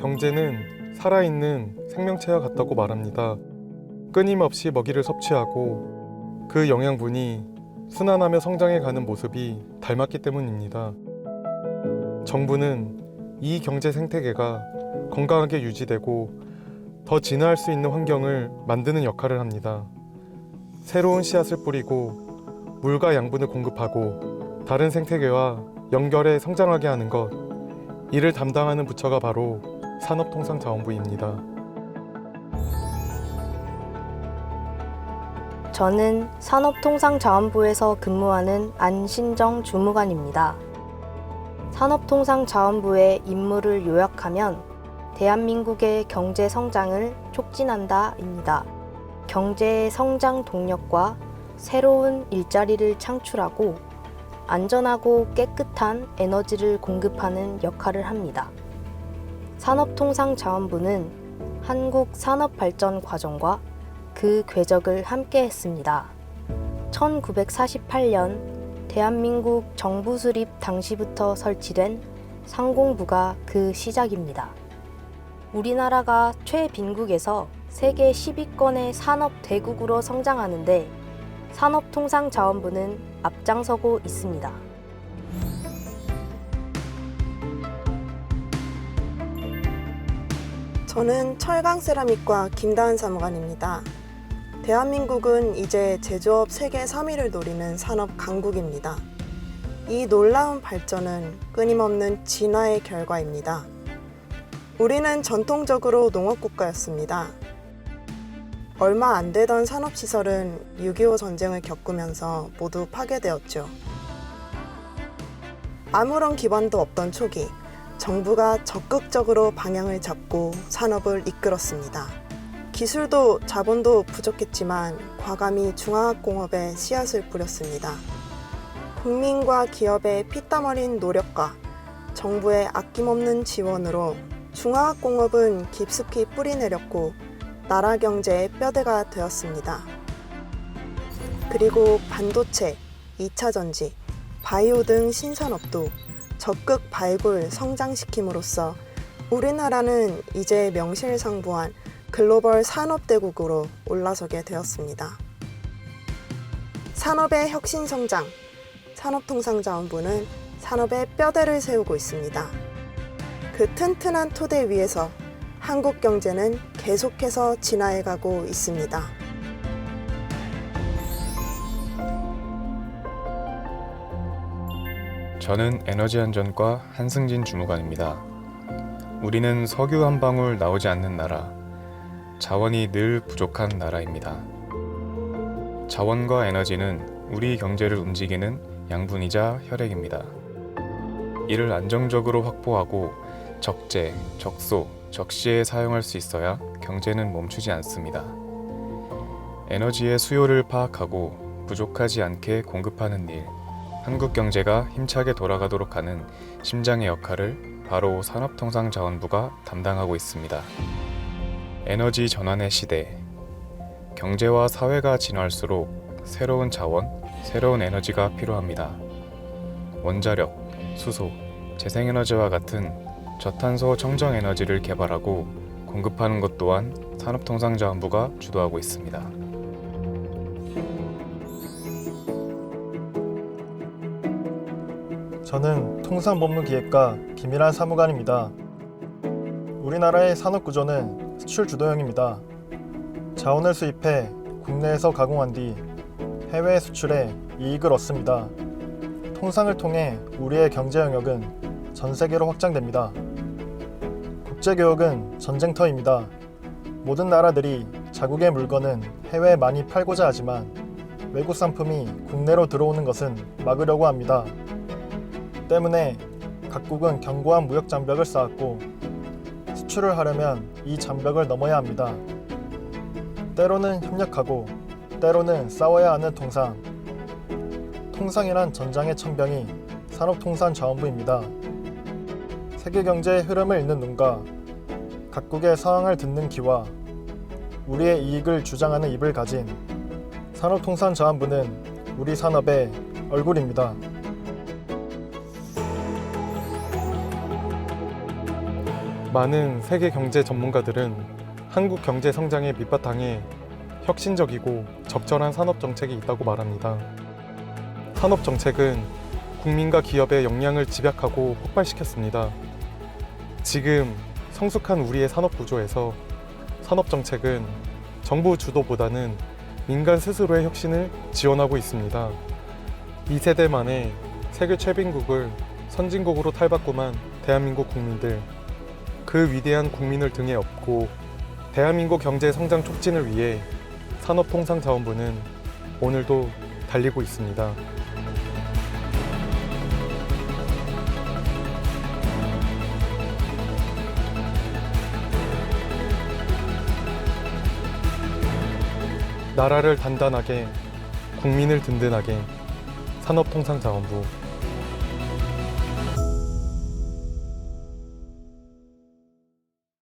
경제는 살아있는 생명체와 같다고 말합니다. 끊임없이 먹이를 섭취하고 그 영양분이 순환하며 성장해가는 모습이 닮았기 때문입니다. 정부는 이 경제 생태계가 건강하게 유지되고 더 진화할 수 있는 환경을 만드는 역할을 합니다. 새로운 씨앗을 뿌리고 물과 양분을 공급하고 다른 생태계와 연결해 성장하게 하는 것. 이를 담당하는 부처가 바로 산업통상자원부입니다. 저는 산업통상자원부에서 근무하는 안신정 주무관입니다. 산업통상자원부의 임무를 요약하면 대한민국의 경제 성장을 촉진한다입니다. 경제의 성장 동력과 새로운 일자리를 창출하고 안전하고 깨끗한 에너지를 공급하는 역할을 합니다. 산업통상자원부는 한국 산업발전 과정과 그 궤적을 함께 했습니다. 1948년 대한민국 정부 수립 당시부터 설치된 상공부가 그 시작입니다. 우리나라가 최빈국에서 세계 10위권의 산업 대국으로 성장하는데 산업통상자원부는 앞장서고 있습니다. 저는 철강 세라믹과 김다은 사무관입니다. 대한민국은 이제 제조업 세계 3위를 노리는 산업 강국입니다. 이 놀라운 발전은 끊임없는 진화의 결과입니다. 우리는 전통적으로 농업 국가였습니다. 얼마 안 되던 산업시설은 6.25 전쟁을 겪으면서 모두 파괴되었죠. 아무런 기반도 없던 초기, 정부가 적극적으로 방향을 잡고 산업을 이끌었습니다. 기술도 자본도 부족했지만 과감히 중화학공업에 씨앗을 뿌렸습니다. 국민과 기업의 피땀 어린 노력과 정부의 아낌없는 지원으로 중화학공업은 깊숙이 뿌리내렸고 나라 경제의 뼈대가 되었습니다. 그리고 반도체, 2차 전지, 바이오 등 신산업도 적극 발굴, 성장시킴으로써 우리나라는 이제 명실상부한 글로벌 산업대국으로 올라서게 되었습니다. 산업의 혁신 성장, 산업통상자원부는 산업의 뼈대를 세우고 있습니다. 그 튼튼한 토대 위에서 한국 경제는 계속해서 진화해가고 있습니다. 저는 에너지 안전과 한승진 주무관입니다. 우리는 석유 한 방울 나오지 않는 나라, 자원이 늘 부족한 나라입니다. 자원과 에너지는 우리 경제를 움직이는 양분이자 혈액입니다. 이를 안정적으로 확보하고 적재, 적소, 적시에 사용할 수 있어야 경제는 멈추지 않습니다. 에너지의 수요를 파악하고 부족하지 않게 공급하는 일, 한국 경제가 힘차게 돌아가도록 하는 심장의 역할을 바로 산업통상자원부가 담당하고 있습니다. 에너지 전환의 시대. 경제와 사회가 진화할수록 새로운 자원, 새로운 에너지가 필요합니다. 원자력, 수소, 재생에너지와 같은 저탄소 청정 에너지를 개발하고 공급하는 것 또한 산업통상자원부가 주도하고 있습니다. 저는 통상법무기획과 김일한 사무관입니다. 우리나라의 산업 구조는 수출 주도형입니다. 자원을 수입해 국내에서 가공한 뒤 해외 수출해 이익을 얻습니다. 통상을 통해 우리의 경제 영역은 전 세계로 확장됩니다. 국제 교역은 전쟁터입니다. 모든 나라들이 자국의 물건은 해외에 많이 팔고자 하지만 외국 상품이 국내로 들어오는 것은 막으려고 합니다. 때문에 각국은 견고한 무역 장벽을 쌓았고 수출을 하려면 이 장벽을 넘어야 합니다. 때로는 협력하고 때로는 싸워야 하는 통상. 통상이란 전장의 천병이 산업통상자원부입니다. 세계 경제의 흐름을 읽는 눈과 각국의 사항을 듣는 귀와 우리의 이익을 주장하는 입을 가진 산업통상자원부는 우리 산업의 얼굴입니다. 많은 세계 경제 전문가들은 한국 경제 성장의 밑바탕에 혁신적이고 적절한 산업 정책이 있다고 말합니다. 산업 정책은 국민과 기업의 역량을 집약하고 폭발시켰습니다. 지금 성숙한 우리의 산업 구조에서 산업 정책은 정부 주도보다는 민간 스스로의 혁신을 지원하고 있습니다. 2세대 만에 세계 최빈국을 선진국으로 탈바꿈한 대한민국 국민들. 그 위대한 국민을 등에 업고 대한민국 경제 성장 촉진을 위해 산업통상자원부는 오늘도 달리고 있습니다. 나라를 단단하게, 국민을 든든하게 산업통상자원부